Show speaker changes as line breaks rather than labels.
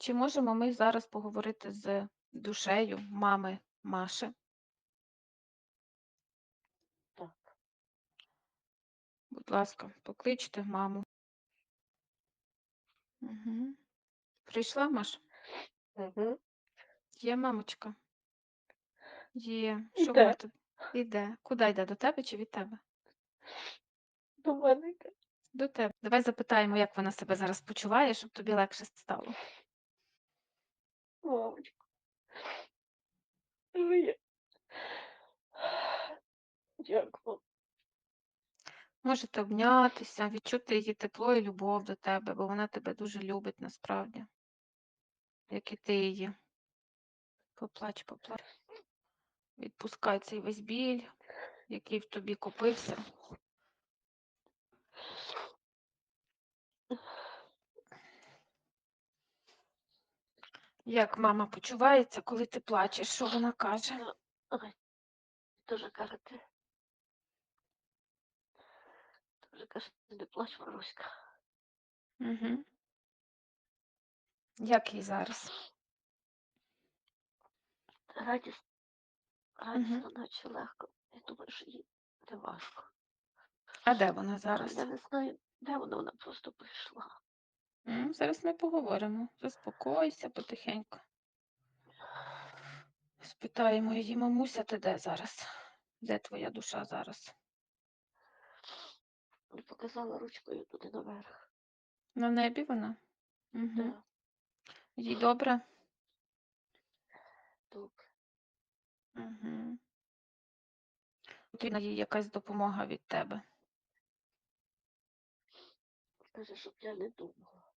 Чи можемо ми зараз поговорити з душею мами Маші?
Так.
Будь ласка, покличте маму. Угу. Прийшла Маш?
Угу.
Є мамочка? Є. Що
Іде.
вона тобі? Іде. Куди йде? До тебе чи від тебе?
До мене.
До тебе. Давай запитаємо, як вона себе зараз почуває, щоб тобі легше стало.
Мамочка. Живе. Дякую.
Можете обнятися, відчути її тепло і любов до тебе, бо вона тебе дуже любить насправді, як і ти її. Поплач, поплач. Відпускай цей весь біль, який в тобі копився. Як мама почувається, коли ти плачеш? Що вона каже?
Ну, Ой, дуже кажете. Дуже каже, не плач, Маруська.
Угу. Як їй зараз?
Радість, радісно, наче легко. Я думаю, що їй не важко.
А де вона зараз?
я не знаю, де вона, вона просто прийшла.
М, Зараз ми поговоримо. Заспокойся потихеньку. Спитаємо її, мамуся, ти де зараз? Де твоя душа зараз?
Показала ручкою туди наверх.
На небі вона? Угу.
Да,
Їй добре?
добре.
Угу. Потрібна їй якась допомога від тебе.
Каже, щоб я не думала.